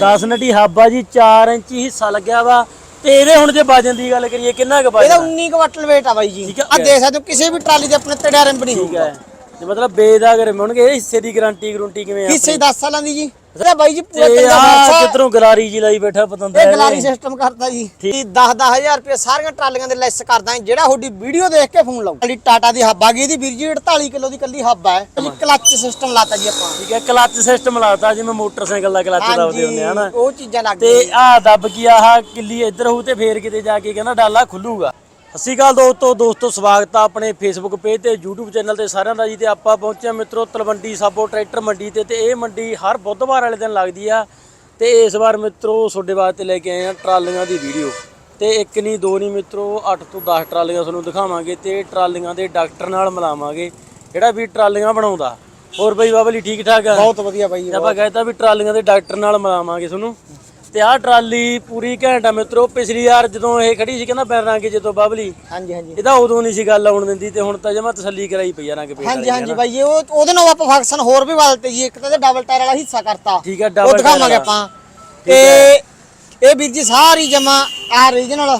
10 ਨਟੀ ਹਾਬਾ ਜੀ 4 ਇੰਚੀ ਹਿੱਸਾ ਲੱਗਿਆ ਵਾ। ਤੇ ਇਹਦੇ ਹੁਣ ਜੇ ਵਜਨ ਦੀ ਗੱਲ ਕਰੀਏ ਕਿੰਨਾ ਕੁ ਇਹਦਾ ਵਜਨ 19 ਕੁ weight ਆ ਬਾਈ ਜੀ। ਠੀਕ ਹੈ। ਆ ਦੇਖ ਸਕਦੇ ਹੋ ਕਿਸੇ ਵੀ ਟਰਾਲੀ ਦੇ ਆਪਣੇ ਤੜਿਆ ਰਿੰਬ ਨਹੀਂ ਠੀਕ ਹੋਊਗਾ ਹੈ ਮਤਲਬ ਬੇਦਾਗ ਰਿਮ ਹੋਣਗੇ ਇਹ ਹਿੱਸੇ ਦੀ ਗਾਰੰਟੀ ਗਰੰਟੀ ਕਿਵੇਂ ਆ ਹਿੱਸੇ 10 ਸਾਲਾਂ ਦੀ ਜੀ। ਇਹਦਾ ਬਾਈ ਜੀ ਪੂਰਾ ਤੇ ਚੰਗਾ ਆ ਕਿਧਰੋਂ ਗਲਾਰੀ ਜੀ ਲਾਈ ਬੈਠਾ ਪਤੰਦਰ ਇਹ ਗਲਾਰੀ ਸਿਸਟਮ ਕਰਦਾ ਜੀ। 10 10000 ਰੁਪਏ ਸਾਰੀਆਂ ਟਰਾਲੀਆਂ ਦੇ ਲੈਸ ਕਰਦਾ ਜਿਹੜਾ ਤੁਹਾਡੀ ਵੀਡੀਓ ਦੇਖ ਕੇ ਫੋਨ ਲਾਓ ਸਾਡੀ ਟਾਟਾ ਦੀ ਹੱਬ ਆ ਗਈ ਇਹਦੀ ਵੀਰ ਜੀ 48 ਕਿਲੋ ਦੀ ਕੱਲੀ ਹੱਬ ਹੈ। ਜੀ ਕਲੱਚ ਸਿਸਟਮ ਲਾਤਾ ਜੀ ਆਪਾਂ। ਠੀਕ ਹੈ ਕਲੱਚ ਸਿਸਟਮ ਲਾਤਾ ਜਿਵੇਂ ਮੋਟਰਸਾਈਕਲ ਦਾ ਕਲੱਚ ਦੱਬਦੇ ਹੁੰਦੇ ਆ ਹਨਾ। ਉਹ ਚੀਜ਼ਾਂ ਲੱਗ ਤੇ ਆ ਦੱਬ ਕੀ ਆਹ ਕਿੱਲੀ ਇੱਧਰ ਹੋਊ ਤੇ ਫੇਰ ਕਿਤੇ ਜਾ ਕੇ ਕਹਿੰਦਾ ਡਾਲਾ ਖੁੱਲੂਗਾ। ਸ਼੍ਰੀ ਅਕਾਲ ਦੋਸਤੋ ਦੋਸਤੋ ਸਵਾਗਤ ਆ ਆਪਣੇ ਫੇਸਬੁੱਕ ਪੇਜ ਤੇ YouTube ਚੈਨਲ ਤੇ ਸਾਰਿਆਂ ਦਾ ਜੀ ਤੇ ਆਪਾਂ ਪਹੁੰਚੇ ਹਾਂ ਮਿੱਤਰੋ ਤਲਵੰਡੀ ਸਾਬੋ ਟਰੈਕਟਰ ਮੰਡੀ ਤੇ ਤੇ ਇਹ ਮੰਡੀ ਹਰ ਬੁੱਧਵਾਰ ਵਾਲੇ ਦਿਨ ਲੱਗਦੀ ਆ ਤੇ ਇਸ ਵਾਰ ਮਿੱਤਰੋ ਤੁਹਾਡੇ ਵਾਸਤੇ ਲੈ ਕੇ ਆਏ ਆ ਟਰਾਲੀਆਂ ਦੀ ਵੀਡੀਓ ਤੇ ਇੱਕ ਨਹੀਂ ਦੋ ਨਹੀਂ ਮਿੱਤਰੋ 8 ਤੋਂ 10 ਟਰਾਲੀਆਂ ਤੁਹਾਨੂੰ ਦਿਖਾਵਾਂਗੇ ਤੇ ਟਰਾਲੀਆਂ ਦੇ ਡਾਕਟਰ ਨਾਲ ਮਿਲਾਵਾਂਗੇ ਜਿਹੜਾ ਵੀ ਟਰਾਲੀਆਂ ਬਣਾਉਂਦਾ। ਹੋਰ ਬਈ ਬਾਬਲੀ ਠੀਕ ਠਾਕ ਆ? ਬਹੁਤ ਵਧੀਆ ਬਾਈ ਆਪਾਂ ਕਹਿਤਾ ਵੀ ਟਰਾਲੀਆਂ ਦੇ ਡਾਕਟਰ ਨਾਲ ਮਿਲਾਵਾਂਗੇ ਤੁਹਾਨੂੰ। ਤੇ ਆਹ ਟਰਾਲੀ ਪੂਰੀ ਘੈਂਟ ਆ ਮਿੱਤਰੋ ਪਿਛਲੀ ਵਾਰ ਜਦੋਂ ਇਹ ਖੜੀ ਸੀ ਕਹਿੰਦਾ ਪੈਰ ਰੰਗ ਜਦੋਂ ਬਬਲੀ। ਹਾਂਜੀ ਹਾਂਜੀ। ਇਹਦਾ ਉਦੋਂ ਨਹੀਂ ਸੀ ਗੱਲ ਆਉਣ ਦਿੰਦੀ ਤੇ ਹੁਣ ਤਾਂ ਜਮਾ ਤਸੱਲੀ ਕਰਾਈ ਪਈ ਆ ਰੰਗ ਪੇਟ ਹਾਂਜੀ ਹਾਂਜੀ ਬਾਈ ਇਹ ਉਹ ਉਹਦੇ ਨਾਲ ਆਪਾਂ ਫੰਕਸ਼ਨ ਹੋਰ ਵੀ ਬਦਲਤੇ ਜੀ ਇੱਕ ਤਾਂ ਡਬਲ ਟਾਇਰ ਵਾਲਾ ਹਿੱਸਾ ਕਰਤਾ। ਠੀਕ ਹੈ ਉਹ ਡਬਲ ਦਿਖਾਵਾਂਗੇ ਆਪਾਂ। ਤੇ ਇਹ ਵੀਰ ਜੀ ਸਾਰੀ ਜਮਾ ਆ ਰੀਜਨਲ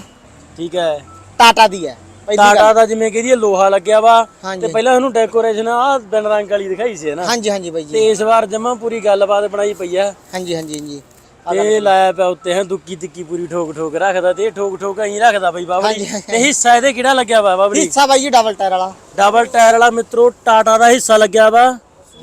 ਠੀਕ ਹੈ ਟਾਟਾ ਦੀ ਹੈ ਪਹਿਲੀ ਗੱਲ। ਟਾਟਾ ਦਾ ਜਿਵੇਂ ਕਹਦੀਏ ਲੋਹਾ ਲੱਗਿਆ ਵਾ ਹਾਂਜੀ। ਤੇ ਪਹਿਲਾਂ ਉਹਨੂੰ ਡੈਕੋਰੇਸ਼ਨ ਆ ਬਿਨ ਰੰਗ ਵਾਲੀ ਦਿਖਾਈ ਸੀ ਨਾ ਹਾਂਜੀ ਹਾਂਜੀ ਬਾਈ ਜੀ। ਤੇ ਇਸ ਵਾਰ ਜਮਾ ਪੂਰੀ ਗੱਲਬਾਤ ਬਣਾਈ ਪਈ ਆ। ਹਾਂਜੀ ਹਾਂਜੀ ਹਾਂਜੀ। ਤੇ ਲਾਇਆ ਪਿਆ ਉੱਤੇ ਹੈ ਦੁੱਕੀ ਤਿੱਕੀ ਪੂਰੀ ਠੋਕ ਠੋਕ ਰੱਖਦਾ ਤੇ ਇਹ ਠੋਕ ਠੋਕ ਐਂ ਰੱਖਦਾ ਬਈ ਹਾਂਜੀ। ਤੇ ਹਿੱਸਾ ਇਹਦੇ ਕਿਹੜਾ ਲੱਗਿਆ ਵਾ ਬਾਬਲੀ? ਹਿੱਸਾ ਬਾਈ ਜੀ ਡਬਲ ਟਾਇਰ ਵਾਲਾ। ਡਬਲ ਟਾਇਰ ਵਾਲਾ ਮਿੱਤਰੋ ਟਾਟਾ ਦਾ ਹਿੱਸਾ ਲੱਗਿਆ ਵਾ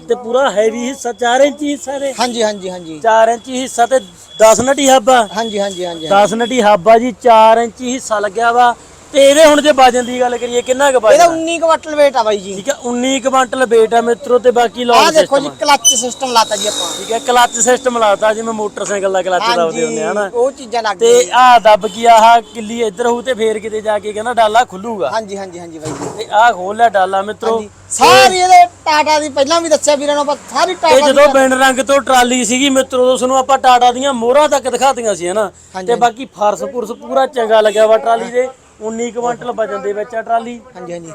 ਤੇ ਪੂਰਾ ਹੈਵੀ ਹਿੱਸਾ 4 ਇੰਚੀ ਹਿੱਸਾ ਦੇ ਹਾਂਜੀ ਹਾਂਜੀ ਹਾਂਜੀ। 4 ਇੰਚੀ ਹਿੱਸਾ ਤੇ 10 ਨਟੀ ਹੱਬ ਆ। ਹਾਂਜੀ ਹਾਂਜੀ ਹਾਂਜੀ 10 ਨਟੀ ਹੱਬ ਆ ਜੀ 4 ਇੰਚੀ ਹਿੱਸਾ ਲੱਗਿਆ ਵਾ ਤੇ ਇਹਦੇ ਹੁਣ ਜੇ ਵਜਨ ਦੀ ਗੱਲ ਕਰੀਏ ਕਿੰਨਾ ਕੁ ਇਹਦਾ ਵਜਨ 19 ਕੁ weight ਆ ਬਾਈ ਜੀ। ਠੀਕ ਹੈ 19 ਕੁਇੰਟਲ weight ਆ ਮਿੱਤਰੋ ਤੇ ਬਾਕੀ ਆਹ ਲੌਂਗ ਦੇਖੋ ਜੀ ਸਿਸਟਮ ਕਲੱਚ ਸਿਸਟਮ ਲਾਤਾ ਜੀ ਆਪਾਂ। ਠੀਕ ਹੈ ਕਲੱਚ ਸਿਸਟਮ ਲਾਤਾ ਜਿਵੇਂ ਮੋਟਰਸਾਈਕਲ ਦਾ ਕਲੱਚ ਦੱਬਦੇ ਹੁੰਦੇ ਆ ਹਨਾ ਉਹ ਚੀਜ਼ਾਂ ਲੱਗ ਤੇ ਆ ਦੱਬ ਕੀ ਆਹ ਕਿੱਲੀ ਇੱਧਰ ਹੋਊ ਤੇ ਫੇਰ ਕਿਤੇ ਜਾ ਕੇ ਕਹਿੰਦਾ ਡਾਲਾ ਖੁੱਲੂਗਾ। ਹਾਂਜੀ ਹਾਂਜੀ ਹਾਂਜੀ ਬਾਈ ਜੀ। ਤੇ ਆਹ ਖੋਲ ਲਿਆ ਡਾਲਾ ਮਿੱਤਰੋ। ਸਾਰੀ ਇਹਦੇ ਟਾਟਾ ਦੀ ਪਹਿਲਾਂ ਵੀ ਦੱਸਿਆ ਵੀਰਾਂ ਨੂੰ ਆਪਾਂ ਸਾਰੀ ਇਹ ਟਾਟਾ ਜਦੋਂ ਬਿੰਡ ਰੰਗ ਤੋਂ ਟਰਾਲੀ ਸੀਗੀ ਮਿੱਤਰੋ ਉਸ ਨੂੰ ਆਪਾਂ ਟਾਟਾ ਦੀਆਂ ਮੋਹਰਾਂ ਤੱਕ ਦਿਖਾਤੀਆਂ ਸੀ ਹਨਾ ਤੇ ਬਾਕੀ ਫਰਸ ਪੁਰਸ ਪੂਰਾ ਚੰਗਾ ਲੱਗਿਆ ਵਾ ਟਰਾਲੀ ਦੇ। 19 ਕੁਇੰਟਲ ਵਜਨ ਦੇ ਵਿੱਚ ਆ ਟਰਾਲੀ। ਹਾਂਜੀ ਹਾਂਜੀ।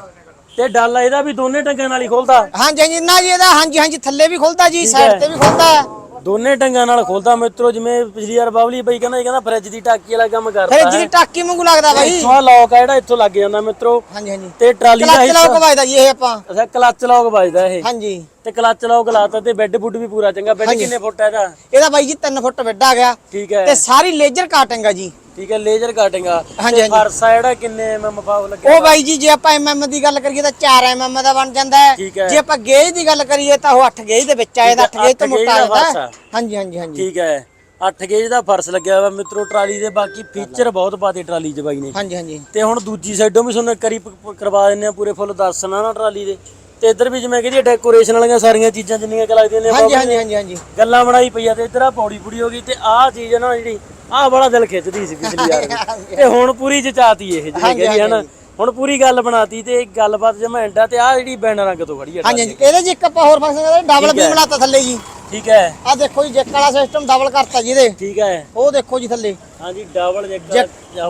ਤੇ ਡਾਲਾ ਇਹਦਾ ਵੀ ਦੋਨੇ ਟੰਗਾਂ ਨਾਲ ਹੀ ਖੁੱਲਦਾ। ਹਾਂਜੀ ਹਾਂਜੀ ਨਾ ਜੀ ਇਹਦਾ ਹਾਂਜੀ ਹਾਂਜੀ ਥੱਲੇ ਵੀ ਖੁੱਲਦਾ ਜੀ ਸਾਈਡ ਤੇ ਵੀ ਖੁੱਲਦਾ। ਦੋਨੇ ਟੰਗਾਂ ਨਾਲ ਖੁੱਲਦਾ। ਮਿੱਤਰੋ ਜਿਵੇਂ ਪਿਛਲੀ ਵਾਰ ਬਾਬਲੀ ਬਈ ਕਹਿੰਦਾ ਇਹ ਕਹਿੰਦਾ ਫ੍ਰਿਜ ਦੀ ਟਾਕੀ ਵਾਲਾ ਕੰਮ ਫਿਰ ਕਰਦਾ ਜਿਹਦੀ ਟਾਕੀ ਵਾਂਗੂ ਲੱਗਦਾ ਬਾਈ। ਇੱਥੋਂ ਲੌਕ ਆ ਜਿਹੜਾ ਇੱਥੋਂ ਲੱਗ ਜਾਂਦਾ ਮਿੱਤਰੋ। ਹਾਂਜੀ ਹਾਂਜੀ। ਤੇ ਟਰਾਲੀ ਦਾ ਕਲੱਚ ਹਿੱਸਾ ਲਾਓ ਕਵਾਇਦਾ ਜੀ ਇਹ ਆਪਾਂ। ਅੱਛਾ ਕਲੱਚ ਲੌਕ ਵੱਜਦਾ ਇਹ। ਹਾਂਜੀ। ਤੇ ਕਲੱਚ ਲੌਕ ਲਾਤਾ ਤੇ ਬੈੱਡ ਬੁੱਡ ਵੀ ਪੂਰਾ ਚੰਗਾ। ਬੈੱਡ ਕਿੰਨੇ ਫੁੱਟ ਹੈ ਇਹਦਾ? ਇਹਦਾ ਬਾਈ ਜੀ 3 ਫੁੱਟ ਵੱਡਾ ਆ ਗਿਆ। ਠੀਕ ਹੈ। ਤੇ ਸਾਰੀ ਲੇਜ਼ਰ ਕਾਟਿੰਗ ਆ ਜੀ। ਠੀਕ ਹੈ ਲੇਜ਼ਰ ਕਟਿੰਗ ਆ। ਹਾਂਜੀ, ਤੇ ਹਾਂਜੀ। ਫਰਸ਼ ਆ ਜਿਹੜਾ ਕਿੰਨੇ ਐਮਐਮ ਪਾਵ ਲੱਗਿਆ ਉਹ ਬਾਈ ਜੀ ਜੇ ਆਪਾਂ ਐਮਐਮ ਦੀ ਗੱਲ ਕਰੀਏ ਤਾਂ 4 ਐਮਐਮ ਦਾ ਬਣ ਜਾਂਦਾ ਹੈ। ਠੀਕ ਹੈ। ਜੇ ਆਪਾਂ ਗੇਜ ਦੀ ਗੱਲ ਕਰੀਏ ਤਾਂ ਉਹ 8 ਗੇਜ ਦੇ ਵਿੱਚ ਆਏਦਾ 8 ਗੇਜ ਤੋਂ ਅੱਠ ਗੇਜ ਮੋਟਾ ਦਾ ਫਰਸ਼ ਹੈ। ਆ। ਹਾਂਜੀ ਹਾਂਜੀ ਹਾਂਜੀ। ਠੀਕ ਹੈ। 8 ਗੇਜ ਦਾ ਫਰਸ਼ ਲੱਗਿਆ ਹੋਇਆ ਮਿੱਤਰੋ ਟਰਾਲੀ ਦੇ ਬਾਕੀ ਫੀਚਰ ਬਹੁਤ ਪਾਤੇ ਟਰਾਲੀ 'ਚ ਬਾਈ ਨੇ। ਹਾਂਜੀ ਹਾਂਜੀ। ਤੇ ਹੁਣ ਦੂਜੀ ਸਾਈਡੋਂ ਵੀ ਤੁਹਾਨੂੰ ਕਰੀ ਕਰਵਾ ਦਿੰਨੇ ਆ ਪੂਰੇ ਫੁੱਲ ਦਰਸ਼ਨ ਆ ਨਾ ਟਰਾਲੀ ਦੇ। ਤੇ ਇੱਧਰ ਵੀ ਜਿਵੇਂ ਕਹਿੰਦੀ ਡੈਕੋਰੇਸ਼ਨ ਵਾਲੀਆਂ ਸਾਰੀਆਂ ਚੀਜ਼ਾਂ ਜਿੰਨੀਆਂ ਕਿ ਲੱਗਦੀਆਂ ਨੇ ਹਾਂਜੀ ਬਾਬਾ ਹਾਂਜੀ ਹਾਂਜੀ ਹਾਂਜੀ। ਗੱਲਾਂ ਬਣਾਈ ਪਈ ਆ ਤੇ ਇੱਧਰ ਆ ਪੌੜੀ ਪੂੜੀ ਹੋ ਗਈ ਤੇ ਆਹ ਚੀਜ਼ ਆ ਨਾ ਜਿਹੜੀ ਆਹ ਬੜਾ ਦਿਲ ਖਿੱਚਦੀ ਸੀ ਪਿਛਲੀ ਵਾਰ ਤੇ ਹੁਣ ਪੂਰੀ ਜਚਾਤੀ ਇਹ ਜਿਵੇਂ ਹਾਂਜੀ, ਹਨਾ ਹਾਂਜੀ। ਹੁਣ ਪੂਰੀ ਗੱਲ ਬਣਾਤੀ ਤੇ ਇੱਕ ਗੱਲਬਾਤ ਜਮਾ ਐਂਡਾ ਤੇ ਆਹ ਜਿਹੜੀ ਬੈਨ ਰੰਗ ਤੋਂ ਖੜੀ ਆ ਹਾਂਜੀ ਹਾਂਜੀ। ਇਹਦੇ 'ਚ ਇੱਕ ਆਪਾਂ ਹੋਰ ਫੰਕਸ਼ਨ ਕਰਦੇ ਡਬਲ ਠੀਕ ਹੈ। ਬੀਮ ਲਾਤਾ ਥੱਲੇ ਜੀ। ਠੀਕ ਹੈ। ਆ ਦੇਖੋ ਜੀ ਜੈਕ ਵਾਲਾ ਸਿਸਟਮ ਡਬਲ ਕਰਤਾ ਜੀ ਇਹਦੇ। ਠੀਕ ਹੈ। ਉਹ ਦੇਖੋ ਜੀ ਥੱਲੇ। ਹਾਂਜੀ ਡਬਲ ਜੈਕ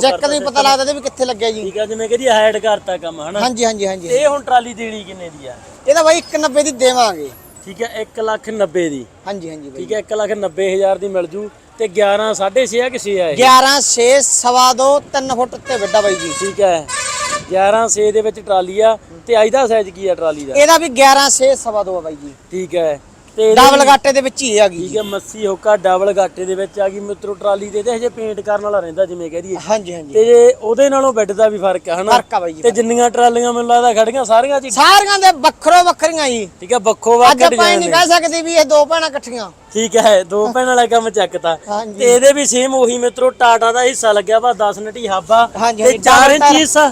ਜੈਕ ਦਾ ਹੀ ਪਤਾ ਲੱਗਦਾ ਇਹਦੇ ਵੀ ਕਿੱਥੇ ਲੱਗਿਆ ਜੀ। ਠੀਕ ਹੈ ਜਿਵੇਂ ਕਹਿੰਦੀ ਹਾਈਡ ਕਰਤਾ ਕੰਮ ਹਨਾ? ਹਾਂਜੀ ਹਾਂਜੀ ਹਾਂਜੀ। ਤੇ ਇਹ ਹੁਣ ਟਰਾਲੀ ਦੇਣੀ ਕਿੰਨੇ ਦੀ ਆ? ਇਹਦਾ ਬਾਈ 190 ਦੀ ਦੇਵਾਂਗੇ। ਠੀਕ ਹੈ 1 ਲੱਖ 90 ਦੀ। ਹਾਂਜੀ ਹਾਂਜੀ ਬਾਈ। ਠੀਕ ਹੈ 1 ਲੱਖ 90 ਹਜ਼ਾਰ ਦੀ ਮਿਲ ਜੂ। ਤੇ 11 6.5 ਆ ਕਿ 6 ਆ ਇਹ? 11 6 ਸਵਾ ਦੋ 3 ਫੁੱਟ ਉੱਤੇ ਵੱਡਾ ਬਾਈ ਜੀ। ਠੀਕ ਹੈ। 11 6 ਦੇ ਵਿੱਚ ਟਰਾਲੀ ਆ ਤੇ ਅੱਜ ਦਾ ਸਾਈਜ਼ ਕੀ ਆ ਟਰਾਲੀ ਦਾ? ਇਹਦਾ ਵੀ 11 6 ਸਵਾ ਦੋ ਆ ਬਾਈ ਜੀ। ਠੀਕ ਹੈ। ਤੇ ਇਹਦੇ ਡਬਲ ਗਾਟੇ ਦੇ ਵਿੱਚ ਹੀ ਗਈ ਠੀਕ ਹੈ ਮੱਸੀ ਹੋਕਾ ਡਬਲ ਗਾਟੇ ਦੇ ਵਿੱਚ ਆ ਗਈ। ਮਿੱਤਰੋ ਟਰਾਲੀ ਦੇ ਤੇ ਹਜੇ ਪੇਂਟ ਕਰਨ ਵਾਲਾ ਰਹਿੰਦਾ ਜਿਵੇਂ ਕਹਿ ਦਈਏ। ਹਾਂਜੀ ਹਾਂਜੀ। ਤੇ ਜੇ ਉਹਦੇ ਨਾਲੋਂ ਬੈੱਡ ਦਾ ਵੀ ਫ਼ਰਕ ਆ ਹਨਾ? ਫ਼ਰਕ ਆ ਬਾਈ ਜੀ ਤੇ ਜਿੰਨੀਆਂ ਟਰਾਲੀਆਂ ਮੈਨੂੰ ਲੱਗਦਾ ਖੜੀਆਂ ਸਾਰੀਆਂ ਚ ਹੀ- ਸਾਰੀਆਂ ਦੇ ਵੱਖਰੋ ਵੱਖਰੀਆਂ ਜੀ। ਠੀਕ ਹੈ ਬੱਖੋ ਅੱਜ ਵਾਕੜ ਆਪਾਂ ਇਹ ਨਹੀਂ ਕਹਿ ਸਕਦੇ ਵੀ ਇਹ ਦੋ ਭੈਣਾਂ ਇਕੱਠੀਆਂ। ਠੀਕ ਹੈ ਦੋ ਭੈਣ ਵਾਲਾ ਕੰਮ ਚੱਕਤਾ ਹਾਂਜੀ। ਤੇ ਇਹਦੇ ਵੀ ਸੇਮ ਉਹੀ ਮਿੱਤਰੋ ਟਾਟਾ ਦਾ ਹਿੱਸਾ ਲੱਗਿਆ ਵਾ 10 ਨਟੀ ਹਾਬਾ ਹਾਂਜੀ, ਤੇ ਹਾਂਜੀ, 4 double ਇੰਚ ਟਾਇਰ। ਹਿੱਸਾ।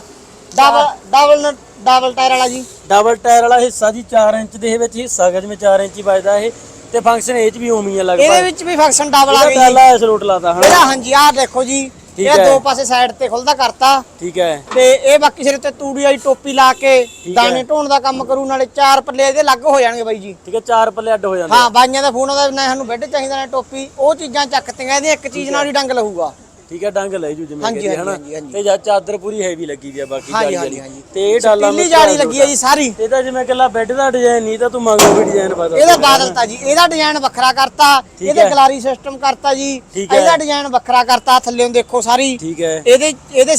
ਡਬਲ ਡਬਲ ਡਬਲ ਟਾਇਰ ਵਾਲਾ ਜੀ? ਡਬਲ ਟਾਇਰ ਵਾਲਾ ਹਿੱਸਾ ਜੀ 4 ਇੰਚ ਦੇ ਵਿੱਚ ਹਿੱਸਾ ਹੈਗਾ ਜਿਵੇਂ 4 ਇੰਚ ਹੀ ਵੱਜਦਾ ਇਹ। ਤੇ ਫੰਕਸ਼ਨ ਇਹ ਚ ਵੀ ਹੀ ਆ ਇਹਦੇ ਲਗਭਗ ਵਿੱਚ ਵੀ ਫੰਕਸ਼ਨ ਡਬਲ ਆ ਇਹਦਾ ਗਈ। ਜੀ ਡਾਲਾ ਇਸ ਰੋਟ ਲਾਤਾ ਹਾਂ। ਇਹਦਾ ਹਾਂਜੀ ਆਹ ਦੇਖੋ ਜੀ ਠੀਕ ਇਹ ਹੈ। ਦੋ ਪਾਸੇ ਸਾਈਡ ਤੇ ਖੁੱਲਦਾ ਕਰਤਾ। ਠੀਕ ਹੈ। ਤੇ ਇਹ ਬਾਕੀ ਸਿਰ ਤੇ ਤੂੜੀ ਵਾਲੀ ਟੋਪੀ ਲਾ ਕੇ ਹੈ। ਦਾਣੇ ਢੋਣ ਦਾ ਕੰਮ ਕਰੂ ਨਾਲੇ ਚਾਰ ਪੱਲੇ ਇਹਦੇ ਲੱਗ ਹੋ ਜਾਣਗੇ ਬਾਈ ਜੀ। ਠੀਕ ਹੈ ਚਾਰ ਪੱਲੇ ਅੱਡ ਹੋ ਜਾਂਦੇ ਹਾਂ ਬਾਈਆਂ ਦਾ ਫੋਨ ਆਉਂਦਾ ਨਾ ਸਾਨੂੰ ਬੈੱਡ ਚਾਹੀਦਾ ਨਾ ਟੋਪੀ। ਉਹ ਚੀਜ਼ਾਂ ਚੱਕਤੀਆਂ ਇਹਦੀਆਂ ਇੱਕ ਚੀਜ਼ ਨਾਲ ਹੀ ਡੰਗ ਲਹੂਗਾ। ਠੀਕ ਹੈ ਡੰਗ ਲੈ ਜੂ ਜਿਵੇਂ ਕਹਿੰਦੇ ਹਨਾ। ਤੇ ਜਾਂ ਚਾਦਰ ਪੂਰੀ ਹੈਵੀ ਲੱਗੀ ਵੀ ਆ ਬਾਕੀ ਜਾਲੀ ਵਾਲੀ। ਤੇ ਇਹ ਡਾਲਾ ਪੀਲੀ ਜਾਲੀ ਲੱਗੀ ਹੈ ਜੀ ਸਾਰੀ। ਤੇ ਇਹਦਾ ਜਿਵੇਂ ਕੱਲਾ ਬੈੱਡ ਦਾ ਡਿਜ਼ਾਈਨ ਨਹੀਂ ਤਾਂ ਤੂੰ ਮੰਗੋ ਵੀ ਡਿਜ਼ਾਈਨ ਪਤਾ ਇਹਦਾ ਬਾਦਲਤਾ ਜੀ ਇਹਦਾ ਡਿਜ਼ਾਈਨ ਵੱਖਰਾ ਕਰਤਾ ਇਹਦੇ। ਗਲਾਰੀ ਸਿਸਟਮ ਕਰਤਾ ਜੀ। ਇਹਦਾ ਡਿਜ਼ਾਈਨ ਵੱਖਰਾ ਕਰਤਾ ਥੱਲੇੋਂ ਦੇਖੋ ਸਾਰੀ। ਠੀਕ ਹੈ। ਇਹਦੇ ਇਹਦੇ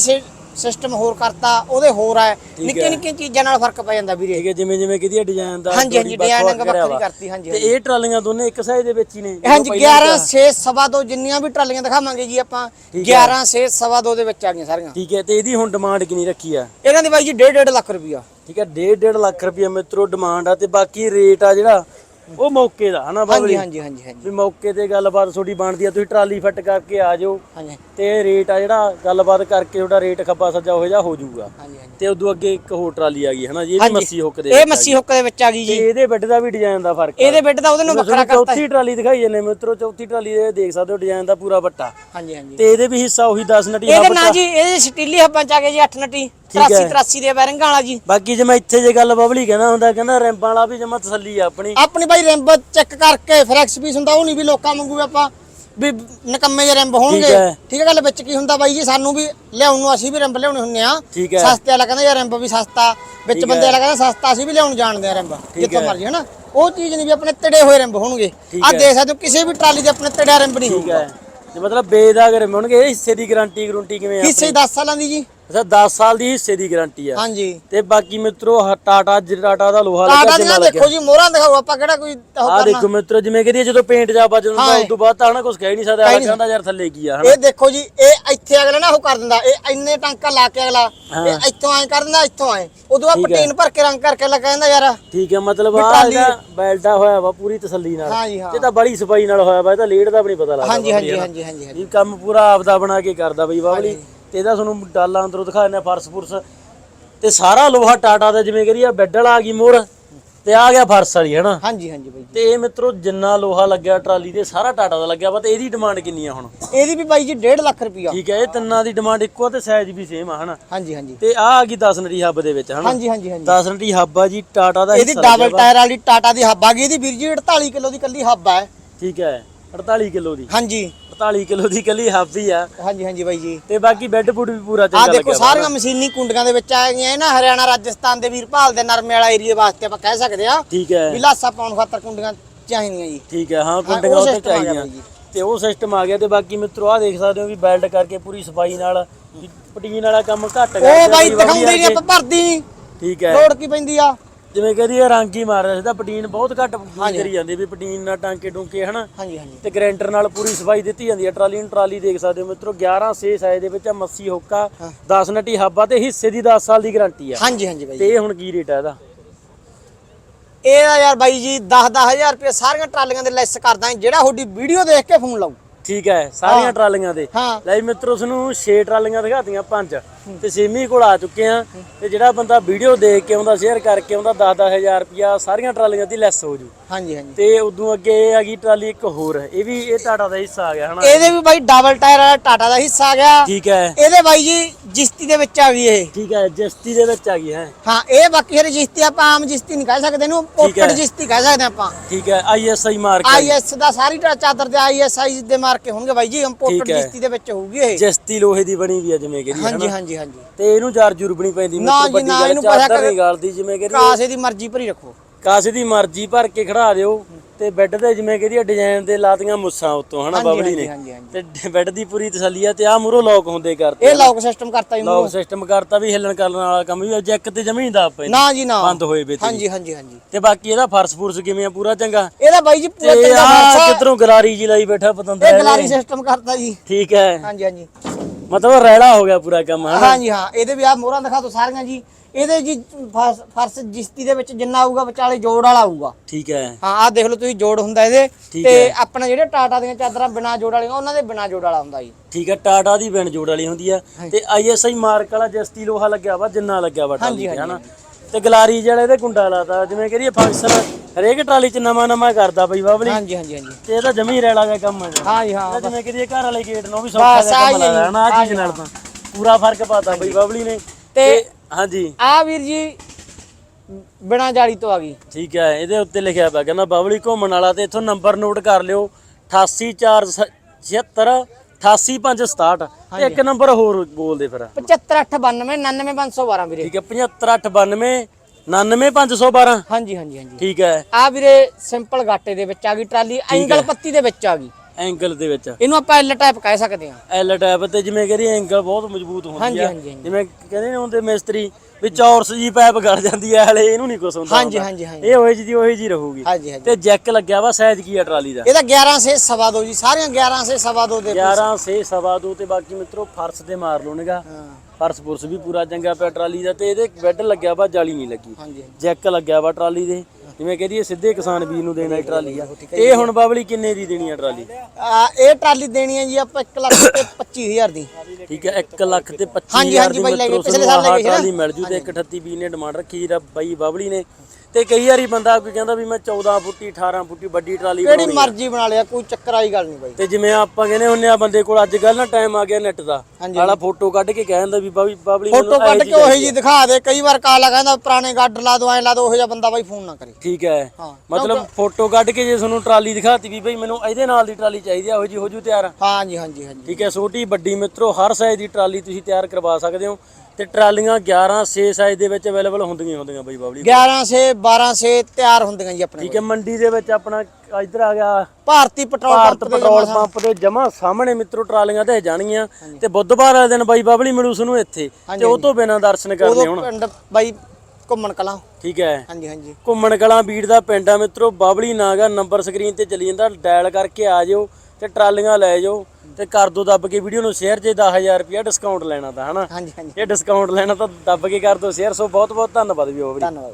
ਸਿਸਟਮ ਹੋਰ ਕਰਤਾ ਉਹਦੇ ਹੋਰ ਠੀਕ ਨਿੱਕੀ। ਨਿੱਕੀ ਚੀਜ਼ਾਂ ਨਾਲ ਫ਼ਰਕ ਪੈ ਜਾਂਦਾ ਵੀਰੇ। ਠੀਕ ਹੈ ਜਿਵੇਂ ਜਿਵੇਂ ਕਿਹਦੀ ਡਿਜ਼ਾਈਨ ਦਾ ਹਾਂਜੀ, ਹਾਂਜੀ, ਕਰਿਆ ਵੱਖਰੀ। ਕਰਤੀ, ਹਾਂਜੀ, ਤੇ ਇਹ ਟਰਾਲੀਆਂ ਦੋਨੇ ਇੱਕ ਸਾਈਜ਼ ਦੇ ਵਿੱਚ ਹੀ ਨੇ ਹਾਂਜੀ ਪਹਿਲਾਂ 11 ਤਾਂ- 6 ਸਵਾ ਦੋ ਜਿੰਨੀਆਂ ਵੀ ਟਰਾਲੀਆਂ ਦਿਖਾਵਾਂਗੇ ਜੀ ਆਪਾਂ ਠੀਕ ਹੈ। 11 6 ਸਵਾ ਦੋ ਦੇ ਵਿੱਚ ਆ ਗਈਆਂ ਸਾਰੀਆਂ। ਠੀਕ ਹੈ ਤੇ ਇਹਦੀ ਹੁਣ ਡਿਮਾਂਡ ਕਿੰਨੀ ਰੱਖੀ ਆ? ਇਹਨਾਂ ਦੀ ਬਾਈ ਜੀ 1.5 ਲੱਖ ਰੁਪਈਆ। ਠੀਕ ਹੈ 1.5 ਲੱਖ ਰੁਪਏ ਮਿੱਤਰੋ ਡਿਮਾਂਡ ਆ ਤੇ ਬਾਕੀ ਰੇਟ ਆ ਜਿਹੜਾ ਉਹ ਮੌਕੇ ਦਾ ਹਨਾ ਹਾਂਜੀ ਬਾਬਲੀ ਹਾਂਜੀ ਹਾਂਜੀ ਹਾਂਜੀ ਵੀ ਮੌਕੇ ਤੇ ਗੱਲਬਾਤ ਤੁਹਾਡੀ ਬਣਦੀ ਆ ਤੁਸੀਂ ਟਰਾਲੀ ਫਿੱਟ ਕਰਕੇ ਆ ਜਾਓ। ਹਾਂਜੀ ਤੇ ਰੇਟ ਆ ਜਿਹੜਾ ਗੱਲਬਾਤ ਕਰਕੇ ਤੁਹਾਡਾ ਰੇਟ ਖੱਬਾ ਸੱਜਾ ਹੋ ਜਾ ਹੋ ਜਾਊਗਾ। ਹਾਂਜੀ ਹਾਂਜੀ। ਤੇ ਉਦੋਂ ਅੱਗੇ ਇੱਕ ਹੋਰ ਟਰਾਲੀ ਆ ਗਈ ਹਨਾ ਜੀ? ਇਹ ਵੀ ਹਾਂਜੀ। ਮੱਸੀ ਹੁੱਕ ਦੇ ਇਹ ਵਿੱਚ ਆ ਮੱਸੀ ਹੁੱਕ ਦੇ ਵਿੱਚ ਆ ਗਈ ਗਈ। ਜੀ। ਤੇ ਇਹਦੇ ਬੈੱਡ ਦਾ ਵੀ ਡਿਜ਼ਾਈਨ ਦਾ ਫ਼ਰਕ ਆ। ਇਹਦੇ ਬੈੱਡ ਦਾ ਉਹਦੇ ਜਿਵੇਂ ਵੱਖਰਾ ਤੁਹਾਨੂੰ ਕਰਤਾ ਚੌਥੀ ਟਰਾਲੀ ਦਿਖਾਈ ਜੰਨੇ ਮਿੱਤਰੋ ਚੌਥੀ ਟਰਾਲੀ ਦੇ ਦੇਖ ਸਕਦੇ ਹੋ ਡਿਜ਼ਾਈਨ ਦਾ ਪੂਰਾ ਵੱਟਾ। ਹਾਂਜੀ ਹਾਂਜੀ। ਤੇ ਇਹਦੇ ਵੀ ਹਿੱਸਾ ਉਹੀ 10 ਨਟੀ ਇਹਦੇ ਨਾਲ ਜੀ ਇਹਦੇ ਸਟੀਲੀ ਹੱਬਾਂ ਚ ਆ ਗਏ ਜੀ 8 ਨਟੀ। 83 83 ਦੇ ਬੈਰਿੰਗਾਂ ਵਾਲਾ ਜੀ। ਬਾਕੀ ਜੇ ਮੈਂ ਇੱਥੇ ਜੇ ਗੱਲ ਬਬਲੀ ਕਹਿੰਦਾ ਹੁੰਦਾ ਕਹਿੰਦਾ ਰੈਂਪਾਂ ਵਾਲਾ ਵੀ ਜਮਾ ਤਸੱਲੀ ਆ ਆਪਣੀ। ਆਪਣੀ ਬਾਈ ਰਿੰਬ ਚੈੱਕ ਕਰਕੇ ਫਿਰ ਐਕਸਪੀਸ ਹੁੰਦਾ ਉਹ ਨਹੀਂ ਵੀ ਲੋਕਾਂ ਵਾਂਗੂ ਆਪਾਂ ਵੀ ਨਕੰਮੇ ਜਿਹੇ ਰਿੰਬ ਹੋਣਗੇ। ਠੀਕ ਹੈ। ਗੱਲ ਵਿੱਚ ਕੀ ਹੁੰਦਾ ਬਾਈ ਜੀ ਸਾਨੂੰ ਵੀ ਲਿਆਉਣ ਨੂੰ ਅਸੀਂ ਵੀ ਰਿੰਬ ਲਿਆਉਣੇ ਹੁੰਨੇ ਆ। ਸਸਤੇ ਵਾਲਾ ਕਹਿੰਦਾ ਯਾਰ ਰਿੰਬ ਵੀ ਸਸਤਾ ਵਿੱਚ ਬੰਦੇ। ਵਾਲਾ ਕਹਿੰਦਾ ਸਸਤਾ ਅਸੀਂ ਵੀ ਲਿਆਉਣ ਜਾਣਦੇ ਆ ਰਿੰਬ ਜਿੱਥੋਂ। ਮਰਜ਼ੀ ਹਨਾ? ਉਹ ਚੀਜ਼ ਨਹੀਂ ਵੀ ਆਪਣੇ ਤੜੇ ਹੋਏ ਰਿੰਬ ਹੋਣਗੇ। ਆ। ਦੇਖ ਸਕਦੇ ਹੋ ਕਿਸੇ ਵੀ ਟਰਾਲੀ ਦੇ ਆਪਣੇ ਤੜਿਆ ਰਿੰਬ ਨਹੀਂ ਹੋਊਗਾ। ਮਤਲਬ ਬੇਦਾਗ ਹੋਣਗੇ ਇਹ ਹਿੱਸੇ ਦੀ ਗਾਰੰਟੀ ਗਰੰਟੀ ਕਿਵੇਂ ਆ ਹਿੱਸੇ 10 ਸਾਲਾਂ ਦੀ ਜੀ। ਅੱਛਾ 10 ਸਾਲ ਦੀ ਹਿੱਸੇ ਦੀ ਗਾਰੰਟੀ ਆ। ਹਾਂਜੀ। ਤੇ ਬਾਕੀ ਮਿੱਤਰੋ ਆਹ ਟਾਟਾ ਟਾਟਾ ਦਾ ਲੋਹਾ ਟਾਟਾ ਲੱਗਾ ਦੀਆਂ ਜਿੰਨਾ ਦੇਖੋ ਜੀ ਮੋਹਰਾਂ ਦਿਖਾਓ ਆਪਾਂ ਕਿਹੜਾ ਕੋਈ ਉਹ ਆ ਕਰਨਾ? ਦੇਖੋ ਮਿੱਤਰੋ ਜਿਵੇਂ ਕਹਦੀ ਜਦੋਂ ਪੇਂਟ ਜਾ ਬਚ ਜਾਂਦਾ ਹਾਂ। ਉਸ ਤੋਂ ਬਾਅਦ ਤਾਂ ਹਨਾ ਕੁਝ ਕਹਿ ਹੀ ਨਹੀਂ ਸਕਦਾ ਅਗਲਾ ਕਹਿੰਦਾ ਯਾਰ ਥੱਲੇ ਕੀ ਆ ਹਨਾ? ਇਹ ਦੇਖੋ ਜੀ ਇਹ ਇੱਥੇ ਅਗਲਾ ਨਾ ਉਹ ਕਰ ਦਿੰਦਾ ਇਹ ਇੰਨੇ ਟਾਂਕਾ ਲਾ ਕੇ ਅਗਲਾ ਹਾਂ। ਇਹ ਇੱਥੋਂ ਐ ਕਰ ਦਿੰਦਾ ਇੱਥੋਂ ਐ। ਉਦੋਂ ਬਾਅਦ ਠੀਕ ਹੈ। ਪਟੀਨ ਭਰ ਕੇ ਰੰਗ ਕਰਕੇ ਲੱਗਾ ਜਾਂਦਾ ਯਾਰ ਠੀਕ ਹੈ ਮਤਲਬ ਆ ਜਿਹੜਾ ਬੈਲਟਾ ਹੋਇਆ ਵਾ ਪੂਰੀ ਤਸੱਲੀ ਨਾਲ। ਹਾਂ ਜੀ, ਹਾਂ। ਇਹ ਤਾਂ ਬੜੀ ਸਫ਼ਾਈ ਨਾਲ ਹੋਇਆ ਵਾ ਇਹ ਤਾਂ ਲੀਡ ਦਾ ਵੀ ਨਹੀਂ ਪਤਾ ਲੱਗਦਾ ਹਾਂਜੀ ਹਾਂਜੀ। ਹਾਂਜੀ ਹਾਂਜੀ ਹਾਂਜੀ। ਇਹ ਕੰਮ ਪੂਰਾ ਆਪਦਾ ਬਣਾ ਕੇ ਕਰਦਾ ਬਈ ਬਾਬਲੀ ਤੇ ਇਹਦਾ ਤੁਹਾਨੂੰ ਡਾਲਾਂ ਅੰਦਰੋਂ ਦਿਖਾ ਦਿੰਦੇ ਆ ਫਰਸ਼ ਫੁਰਸ। ਤੇ ਸਾਰਾ ਲੋਹਾ ਟਾਟਾ ਦਾ ਜਿਵੇਂ ਕਰੀਏ ਬੈੱਡ ਵਾਲਾ ਆ ਗਈ ਮੋਰ ਤੇ ਆ ਗਿਆ ਫਰਸ਼ ਵਾਲੀ ਹਨਾ ਹਾਂਜੀ ਹਾਂਜੀ ਬਾਈ ਜੀ। ਤੇ ਇਹ ਮਿੱਤਰੋ ਜਿੰਨਾ ਲੋਹਾ ਲੱਗਿਆ ਟਰਾਲੀ ਤੇ ਸਾਰਾ ਟਾਟਾ ਦਾ ਲੱਗਿਆ ਵਾ ਤੇ ਇਹਦੀ ਡਿਮਾਂਡ ਕਿੰਨੀ ਆ ਹੁਣ? ਇਹਦੀ ਵੀ ਬਾਈ ਜੀ 1.5 ਲੱਖ ਰੁਪਿਆ ਠੀਕ ਹੈ ਇਹ ਤਿੰਨਾਂ ਦੀ ਡਿਮਾਂਡ ਇੱਕੋ ਆ ਤੇ ਸਾਈਜ਼ ਵੀ ਸੇਮ ਆ ਹਨਾ ਹਾਂਜੀ ਹਾਂਜੀ। ਤੇ ਆ ਆ ਗਈ 10 ਨਰੀ ਹੱਬ ਦੇ ਵਿੱਚ ਹਨਾ ਹਾਂਜੀ ਹਾਂਜੀ ਹਾਂਜੀ। 10 ਨਰੀ ਹੱਬ ਆ ਜੀ ਟਾਟਾ ਦਾ ਇਹਦੀ ਹਿੱਸਾ ਡਬਲ ਵਾ। ਟਾਇਰ ਵਾਲੀ ਟਾਟਾ ਦੀ ਹੱਬ ਆ ਗਈ ਇਹਦੀ ਵੀਰ ਜੀ 48 ਕਿਲੋ ਦੀ ਕੱਲੀ ਹੱਬ ਹੈ ਠੀਕ ਹੈ 48 ਕਿਲੋ ਦੀ। ਹਾਂਜੀ। 48 ਕਿਲੋ ਦੀ ਕੱਲੀ ਹੱਬ ਹੀ ਆ। ਹਾਂਜੀ ਹਾਂਜੀ ਬਾਈ ਜੀ। ਤੇ ਬਾਕੀ ਬੈੱਡ ਬੁੱਡ ਵੀ ਪੂਰਾ ਆ ਚੰਗਾ ਦੇਖੋ ਲੱਗਿਆ ਵਾ। ਸਾਰੀਆਂ ਮਸ਼ੀਨੀ ਕੁੰਡੀਆਂ ਦੇ ਵਿੱਚ ਆ ਗਈਆਂ। ਇਹ ਨਾ ਹਰਿਆਣਾ ਰਾਜਸਥਾਨ ਦੇ ਵੀਰ ਭਾਲ ਦੇ ਨਰਮੇ ਵਾਲਾ ਏਰੀਆ ਵਾਸਤੇ ਆਪਾਂ ਕਹਿ ਸਕਦੇ ਆ ਠੀਕ ਹੈ। ਵੀ ਲਾਸਾ ਪਾਉਣ ਖਾਤਰ ਕੁੰਡੀਆਂ ਚਾਹੀਦੀਆਂ ਜੀ। ਠੀਕ ਹੈ ਹਾਂ ਉਹ ਕੁੰਡੀਆਂ ਉੱਤੇ system ਆ ਗਿਆ ਚਾਹੀਦੀਆਂ। ਬਾਈ ਜੀ। ਤੇ ਉਹ ਸਿਸਟਮ ਆ ਗਿਆ ਤੇ ਬਾਕੀ ਮਿੱਤਰੋ ਆ ਦੇਖ ਸਕਦੇ ਹੋ ਵੀ ਬੈਲਟ ਕਰਕੇ ਪੂਰੀ ਸਫ਼ਾਈ ਨਾਲ ਪਟੀਨ ਵਾਲਾ ਕੰਮ ਘੱਟ ਕਰਦੇ ਉਹ ਆ ਬਾਈ ਦਿਖਾਉਂਦੇ ਨਹੀਂ ਆਪਾਂ ਭਰਦੀ। ਠੀਕ ਹੈ। ਲੋੜ ਕੀ ਪੈਂਦੀ ਆ? ਜਿਵੇਂ ਕਹਦੀ ਆ ਰੰਗ ਹੀ ਮਾਰ ਰਿਹਾ ਸੀ ਤਾਂ ਪਟੀਨ ਬਹੁਤ ਘੱਟ ਕਰੀ ਜਾਂਦੀ ਵੀ ਪਟੀਨ ਨਾਲ ਟਾਂਕੇ ਟੁੰਕੇ ਹਨਾ? ਹਾਂਜੀ ਹਾਂਜੀ। ਤੇ ਗ੍ਰੈਂਟਰ ਨਾਲ ਪੂਰੀ ਸਫ਼ਾਈ ਦਿੱਤੀ ਜਾਂਦੀ ਹੈ ਟਰਾਲੀ ਨੂੰ ਟਰਾਲੀ ਦੇਖ ਸਕਦੇ ਹੋ ਮਿੱਤਰੋ 11 6 ਸਾਈਜ਼ ਦੇ ਵਿੱਚ ਆ ਮੱਸੀ ਹੋਕਾ 10 ਨਟੀ ਹੱਬਾ ਤੇ ਹਿੱਸੇ ਦੀ 10 ਸਾਲ ਦੀ ਗਾਰੰਟੀ ਆ। ਹਾਂਜੀ ਹਾਂਜੀ ਬਾਈ ਤੇ ਇਹ ਹੁਣ ਕੀ ਰੇਟ ਆ ਇਹਦਾ? ਇਹਦਾ ਯਾਰ ਬਾਈ ਜੀ 10 10000 ਰੁਪਏ ਸਾਰੀਆਂ ਟਰਾਲੀਆਂ ਦੇ ਲੈਸ ਕਰਦਾ ਜਿਹੜਾ ਤੁਹਾਡੀ ਵੀਡੀਓ ਦੇਖ ਕੇ ਫੋਨ ਲਾਊ। ਠੀਕ ਹੈ ਸਾਰੀਆਂ ਟਰਾਲੀਆਂ ਦੇ। ਲੈ ਮਿੱਤਰੋ ਤੁਹਾਨੂੰ 6 ਟਰਾਲੀਆਂ ਦਿਖਾਤੀਆਂ ਪੰਜ। ਤੇ ਸੇਮੀ ਕੋਲ ਆ ਚੁੱਕੇ ਆ ਤੇ ਜਿਹੜਾ ਬੰਦਾ ਵੀਡੀਓ ਦੇਖ ਕੇ ਆਉਂਦਾ ਸ਼ੇਅਰ ਕਰਕੇ ਆਉਂਦਾ 10-10000 ਰੁਪਿਆ ਸਾਰੀਆਂ ਟਰਾਲੀਆਂ ਦੀ ਲੈਸ ਹੋ ਜੂ। ਹਾਂਜੀ ਹਾਂਜੀ। ਤੇ ਉਦੋਂ ਅੱਗੇ ਇਹ ਹੈਗੀ ਟਰਾਲੀ ਇੱਕ ਹੋਰ ਇਹ ਵੀ ਇਹ ਟਾਟਾ ਦਾ ਹਿੱਸਾ ਆ ਗਿਆ ਹਨਾ? ਇਹਦੇ ਵੀ ਬਾਈ ਡਬਲ ਟਾਇਰ ਵਾਲਾ ਟਾਟਾ ਦਾ ਹਿੱਸਾ ਆ ਗਿਆ। ਠੀਕ ਹੈ। ਇਹਦੇ ਬਾਈ ਜੀ ਜਿਸਤੀ ਦੇ ਵਿੱਚ ਆ ਗਈ ਇਹ। ਠੀਕ ਹੈ ਜਸਤੀ ਦੇ ਵਿੱਚ ਆ ਗਈ ਹੈ? ਹਾਂ ਇਹ ਬਾਕੀ ਹਰੇ ਜਿਸਤੀ ਆਪਾਂ ਆਮ ਜਿਸਤੀ ਨਹੀਂ ਕਹਿ ਸਕਦੇ ਇਹਨੂੰ ਹੈ। ਪੋਕਟ ਜਿਸਤੀ ਕਹਿ ਸਕਦੇ ਆਪਾਂ। ਠੀਕ ਹੈ ਆਈਐਸਆਈ ਮਾਰਕ ਆਈਐਸ ਦਾ ਸਾਰੀ ਚਾਦਰ ਤੇ ਆਈਐਸਆਈ ਦੇ ਮਾਰਕੇ ਹੋਣਗੇ ਬਾਈ ਜੀ ਇੰਪੋਰਟਡ ਠੀਕ ਹੈ। ਜਿਸਤੀ ਦੇ ਵਿੱਚ ਹੋਊਗੀ ਇਹ। ਜਸਤੀ ਲੋਹੇ ਦੀ ਬਣੀ ਵੀ ਆ ਜਿਵੇਂ ਕਿ ਹਾਂਜੀ ਹਾਂਜੀ। ਹਾਂਜੀ ਤੇ ਇਹਨੂੰ ਜਰ ਜੁਰਬਣੀ ਪੈਂਦੀ ਨਾ ਜੀ, ਨਾ, ਇਹਨੂੰ ਪਤਾ ਚਾਦਰ ਕਰੇ- ਨਹੀਂ ਗਾਲਦੀ ਜਿਵੇਂ ਕਿ ਕਾਸੇ ਦੀ ਮਰਜ਼ੀ ਭਰੀ ਰੱਖੋ। ਕਾਸੇ ਦੀ ਮਰਜ਼ੀ ਭਰ ਕੇ ਖੜਾ ਦਿਓ ਤੇ ਬੈੱਡ ਤੇ ਜਿਵੇਂ ਕਿ ਡਿਜ਼ਾਈਨ ਦੇ ਲਾਤੀਆਂ ਮੁੱਛਾਂ ਉੱਤੋਂ ਹਨਾ ਹਾਂਜੀ, ਬਬਲੀ ਹਾਂਜੀ, ਨੇ। ਹਾਂਜੀ, ਹਾਂਜੀ। ਤੇ ਬੈੱਡ ਦੀ ਪੂਰੀ ਤਸੱਲੀ ਆ ਤੇ ਆ ਮੂਰੋ ਲੌਕ ਹੁੰਦੇ ਕਰਤੇ ਇਹ ਲੌਕ ਸਿਸਟਮ ਕਰਤਾ ਜੀ ਲੌਕ ਮੂੰਹ ਸਿਸਟਮ ਕਰਤਾ ਵੀ ਹਿੱਲਣ ਕਰਨ ਵਾਲਾ ਕੰਮ ਵੀ ਜੈਕ ਤੇ ਜ਼ਮੀਨ ਦਾ ਪੈ ਨਾ ਜੀ ਨਾ। ਬੰਦ ਹੋਏ ਵੇ। ਤੇ ਹਾਂਜੀ ਹਾਂਜੀ ਹਾਂਜੀ। ਤੇ ਬਾਕੀ ਇਹਦਾ ਫਰਸ਼ ਫੁਰਸ਼ ਕਿਵੇਂ ਆ ਪੂਰਾ ਚੰਗਾ? ਇਹਦਾ ਬਾਈ ਜੀ ਪੂਰਾ ਤੇ ਚੰਗਾ ਆ ਫਰਸ਼ ਕਿਧਰੋਂ ਗਲਾਰੀ ਜੀ ਲਾਈ ਬੈਠਾ ਪਤੰਦਰ ਇਹ। ਗਲਾਰੀ ਸਿਸਟਮ ਕਰਤਾ ਜੀ। ਠੀਕ ਹੈ। ਹਾਂਜੀ ਹਾਂਜੀ। ਮਤਲਬ ਰੈਲਾ ਹੋ ਗਿਆ ਪੂਰਾ ਕੰਮ ਹਨਾ? ਹਾਂਜੀ ਹਾਂ। ਇਹਦੇ ਵੀ ਆ ਮੋਹਰਾਂ ਦਿਖਾ ਦੋ ਸਾਰੀਆਂ ਜੀ। ਇਹਦੇ ਜੀ ਫਰਸ਼ ਫਰਸ਼ ਜਿਸਤੀ ਦੇ ਵਿੱਚ ਜਿੰਨਾ ਆਊਗਾ ਵਿਚਾਲੇ ਜੋੜ ਵਾਲਾ ਆਊਗਾ। ਠੀਕ ਹੈ। ਹਾਂ ਆਹ ਦੇਖ ਲਓ ਤੁਸੀਂ ਜੋੜ ਹੁੰਦਾ ਇਹਦੇ। ਠੀਕ ਤੇ ਹੈ। ਆਪਣਾ ਜਿਹੜੇ ਟਾਟਾ ਦੀਆਂ ਚਾਦਰਾਂ ਬਿਨਾ ਜੋੜ ਵਾਲੀਆਂ ਉਹਨਾਂ ਦੇ ਬਿਨਾ ਜੋੜ ਵਾਲਾ ਹੁੰਦਾ ਜੀ। ਠੀਕ ਹੈ ਟਾਟਾ ਦੀ ਬਿਨ ਜੋੜ ਵਾਲੀ ਹੁੰਦੀ ਆ ਤੇ ਆਈਐਸਆਈ ਮਾਰਕ ਵਾਲਾ ਜਸਤੀ ਲੋਹਾ ਲੱਗਿਆ ਵਾ ਜਿੰਨਾ ਲੱਗਿਆ ਵਾ ਟਰਾਲੀ ਤੇ ਹਨਾ? ਤੇ ਗਲਾਰੀ ਜਿਹੜਾ ਇਹਦੇ ਕੁੰਡਾ ਲਾਤਾ ਜਿਵੇਂ ਕਰੀਏ ਫੰਕਸ਼ਨ ਹਰੇਕ ਟਰਾਲੀ ਚ ਨਵਾਂ ਨਵਾਂ ਕਰਦਾ ਬਈ ਬਾਬਲੀ। ਹਾਂਜੀ ਹਾਂਜੀ ਹਾਂਜੀ। ਤੇ ਇਹਦਾ ਜਮੀ ਰੈਲਾ ਦਾ ਕੰਮ ਹੈ ਹਾਂ ਜੀ ਹਾਂ ਇਹਦਾ ਜਿਵੇਂ ਕਰੀਏ ਘਰ ਵਾਲੇ ਗੇਟ ਨੂੰ ਵੀ ਸੌਖਾ ਬਸ ਜਿਹਾ ਆਹ ਕੰਮ ਹੀ ਆ ਚੀਜ਼ ਨਾਲ ਤਾਂ। ਪੂਰਾ ਫ਼ਰਕ ਪਾਤਾ ਬਈ ਬਾਬਲੀ ਨੇ। ਤੇ ਹਾਂਜੀ। ਆ ਵੀਰ ਜੀ ਬਿਨਾ ਜਾਲੀ ਤੋਂ ਆ ਗਈ। ਠੀਕ ਹੈ ਇਹਦੇ ਉੱਤੇ ਲਿਖਿਆ ਪਿਆ ਕਹਿੰਦਾ ਬਾਬਲੀ ਘੁੰਮਣ ਵਾਲਾ ਤੇ ਇਥੋਂ ਨੰਬਰ ਨੋਟ ਕਰ ਲਿਓ 88476 88567 ਤੇ ਇੱਕ ਨੰਬਰ ਹੋਰ ਬੋਲਦੇ ਫਿਰ। 75892 99512 ਵੀਰੇ। ਠੀਕ ਹੈ 7598 99512 ਹਾਂਜੀ ਹਾਂਜੀ ਹਾਂਜੀ। ਠੀਕ ਹੈ। ਆ ਵੀਰੇ ਸਿੰਪਲ ਗਾਟੇ ਦੇ ਵਿੱਚ ਆ ਗਈ ਟਰਾਲੀ ਐਂਗਲ ਪੱਤੀ ਦੇ ਵਿੱਚ ਆ ਗਈ। ਐਂਗਲ ਦੇ ਵਿੱਚ। ਇਹਨੂੰ ਆਪਾਂ ਐਲ ਟਾਈਪ ਕਹਿ ਸਕਦੇ ਹਾਂ। ਐਲ ਟੈਪ ਤੇ ਜਿਵੇਂ ਕਹਿੰਦੀ ਐਂਗਲ ਬਹੁਤ ਮਜ਼ਬੂਤ ਹੁੰਦੀ ਹਾਂਜੀ, ਆ। ਹਾਂਜੀ, ਹਾਂਜੀ। ਜਿਵੇਂ ਕਹਿੰਦੇ ਨੇ ਹੁੰਦੇ ਮਿਸਤਰੀ ਵੀ ਚੌਰਸ ਜੀ ਪੈਪ ਗੜ ਜਾਂਦੀ ਐ ਹਲੇ ਇਹਨੂੰ ਨਹੀਂ ਕੁਛ ਹੁੰਦਾ ਹਾਂਜੀ ਹੁੰਦਾ। ਹਾਂਜੀ ਹਾਂਜੀ। ਇਹ ਹੋਏ ਜੀ ਦੀ ਉਹੀ ਜੀ ਰਹੂਗੀ। ਹਾਂਜੀ ਹਾਂਜੀ। ਤੇ ਜੈਕ ਲੱਗਿਆ ਵਾ ਸਾਈਜ਼ ਕੀ ਆ ਟਰਾਲੀ ਦਾ। ਇਹਦਾ 11 ਸੇ ਸਵਾ ਦੋ ਜੀ ਸਾਰੀਆਂ 11 ਸੇ ਸਵਾ ਦੋ ਦੇ 11 ਸੇ ਸਵਾ ਦੋ ਤੇ ਬਾਕੀ ਮਿੱਤਰੋ ਫਰਸ਼ ਤੇ ਮਾਰ ਲੋਣੇਗਾ ਹਾਂ। ਫਰਸ਼ ਪੁਰਸ ਵੀ ਪੂਰਾ ਚੰਗਾ ਪਿਆ ਟਰਾਲੀ ਦਾ ਤੇ ਇਹਦੇ ਬੈੱਡ ਲੱਗਿਆ ਵਾ ਜਾਲੀ ਨਹੀਂ ਲੱਗੀ। ਹਾਂਜੀ। ਜੈਕ ਲੱਗਿਆ ਵਾ ਟਰਾਲੀ ਦੇ। ਜਿਵੇਂ ਕਹਦੀਏ ਸਿੱਧੇ ਕਿਸਾਨ ਵੀਰ ਨੂੰ ਦੇਣਾ ਇਹ ਟਰਾਲੀ ਆ। ਇਹ ਹੁਣ ਬਾਬਲੀ ਕਿੰਨੇ ਦੀ ਦੇਣੀ ਆ ਟਰਾਲੀ? ਆ, ਇਹ ਟਰਾਲੀ ਦੇਣੀ ਹੈ ਜੀ ਆਪਾਂ 1 ਲੱਖ ਤੇ 25000 ਦੀ। ਠੀਕ ਹੈ 1 ਲੱਖ ਤੇ 25 ਹਾਂਜੀ, ਹਜ਼ਾਰ ਹਾਂਜੀ ਦੀ ਬਾਈ ਲੈ ਗਏ, ਪਿਛਲੇ ਸਾਲ ਲੈ ਗਏ। ਟਰਾਲੀ ਮਿਲ ਜੂ ਤੇ 138 ਵੀਰ ਨੇ ਡਿਮਾਂਡ ਰੱਖੀ ਜਿਹੜਾ ਬਾਈ ਬਾਬਲੀ ਨੇ ਤੇ ਕਈ ਵਾਰੀ ਬੰਦਾ ਕੋਈ ਕਹਿੰਦਾ ਵੀ ਮੈਂ 14 ਫੁੱਟੀ 18 ਫੁੱਟੀ ਵੱਡੀ ਟਰਾਲੀ ਕਿਹੜੀ ਬਣਾਉਣੀ ਆ। ਮਰਜ਼ੀ ਬਣਾ ਲਿਆ ਕੋਈ ਚੱਕਰ ਵਾਲੀ ਗੱਲ ਨਹੀਂ ਬਾਈ। ਤੇ ਜਿਵੇਂ ਆਪਾਂ ਕਹਿੰਦੇ ਹੁੰਨੇ ਆ ਬੰਦੇ ਕੋਲ ਅੱਜ ਕੱਲ ਨਾ ਟਾਈਮ ਆ ਗਿਆ ਨੈਟ ਦਾ। ਹਾਂਜੀ। ਆਲਾ ਫੋਟੋ ਕੱਢ ਕੇ ਕਹਿ ਦਿੰਦਾ ਵੀ ਬਾਬਲੀ ਬਾਬਲੀ ਫੋਟੋ ਕੱਢ ਇਹ ਕੇ ਉਹੀ ਜੀ ਦਿਖਾ ਦੇ ਕਈ ਵਾਰ ਕਾਲਾ ਕਹਿੰਦਾ ਪੁਰਾਣੇ ਗਾਡਰ ਲਾ ਦੋ ਐ ਲਾ ਦੋ ਉਹੋ ਜਿਹਾ ਬੰਦਾ ਬਾਈ ਫੋਨ ਨਾ ਕਰੇ। ਠੀਕ ਹੈ। ਹਾਂ। ਮਤਲਬ ਫੋਟੋ ਕੱਢ ਕੇ ਜੇ ਤੁਹਾਨੂੰ ਟਰਾਲੀ ਦਿਖਾਤੀ ਵੀ ਬਈ ਮੈਨੂੰ ਇਹਦੇ ਨਾਲ ਦੀ ਟਰਾਲੀ ਚਾਹੀਦੀ ਆ ਉਹ ਜੀ ਹੋ ਜੂ ਤਿਆਰ। ਹਾਂਜੀ ਹਾਂਜੀ ਹਾਂਜੀ। ਠੀਕ ਹੈ ਛੋਟੀ ਵੱਡੀ ਮਿੱਤਰੋ ਹਰ ਸਾਈਜ਼ ਦੀ ਟਰਾਲੀ ਤੁਸੀਂ ਤਿਆਰ ਕਰਵਾ ਸਕਦੇ ਹੋ। ਤੇ ਟਰਾਲੀਆਂ 11 6 ਸਾਈਜ਼ ਦੇ ਵਿੱਚ ਅਵੇਲੇਬਲ ਹੁੰਦੀਆਂ ਹੀ ਹੁੰਦੀਆਂ ਬਈ ਬਾਬਲੀ। 11 ਸੇ 12 ਸੇ ਤਿਆਰ ਹੁੰਦੀਆਂ ਜੀ ਆਪਣੇ ਠੀਕ ਹੈ ਮੰਡੀ ਦੇ ਵਿੱਚ ਆਪਣਾ ਇੱਧਰ ਆ ਗਿਆ। ਭਾਰਤੀ ਪੈਟਰੋਲ ਭਾਰਤ ਪੰਪ ਦੇ ਪੈਟਰੋਲ ਪੰਪ ਦੇ ਜਮਾ ਸਾਹਮਣੇ ਮਿੱਤਰੋ ਟਰਾਲੀਆਂ ਤੇ ਜਾਣਗੀਆਂ ਤੇ ਬੁੱਧਵਾਰ ਵਾਲੇ ਦਿਨ ਬਾਈ ਬਾਬਲੀ ਮਿਲੂ ਸਾਨੂੰ ਇੱਥੇ। ਤੇ ਉਹ ਤੋਂ ਬਿਨਾਂ ਦਰਸ਼ਨ ਕਰਨੇ ਹੁਣ। ਪਿੰਡ ਬਾਈ ਘੁੰਮਣ ਕਲਾਂ। ਠੀਕ ਹੈ। ਹਾਂਜੀ ਹਾਂਜੀ। ਘੁੰਮਣ ਕਲਾਂ ਬੀੜ ਦਾ ਪਿੰਡ ਆ ਮਿੱਤਰੋ ਬਾਬਲੀ ਨਾਗਾ ਨੰਬਰ ਸਕਰੀਨ ਤੇ ਚੱਲੀ ਜਾਂਦਾ। ਡਾਇਲ ਕਰਕੇ ਆ ਜਿਓ ਤੇ ਟਰਾਲੀਆਂ ਲੈ ਜਾਓ। ਤੇ ਕਰ ਦੋ ਦੱਬ ਕੇ ਵੀਡੀਓ ਨੂੰ ਸ਼ੇਅਰ ਜੇ 10000 ਰੁਪਇਆ ਡਿਸਕਾਊਂਟ ਲੈਣਾ ਤਾਂ ਹਨਾ? ਹਾਂਜੀ ਹਾਂਜੀ। ਇਹ ਡਿਸਕਾਊਂਟ ਲੈਣਾ ਤਾਂ ਦੱਬ ਕੇ ਕਰ ਦੋ ਸ਼ੇਅਰ ਸੋ ਬਹੁਤ ਬਹੁਤ ਧੰਨਵਾਦ ਵੀ ਬਾਬਲੀ ਧੰਨਵਾਦ।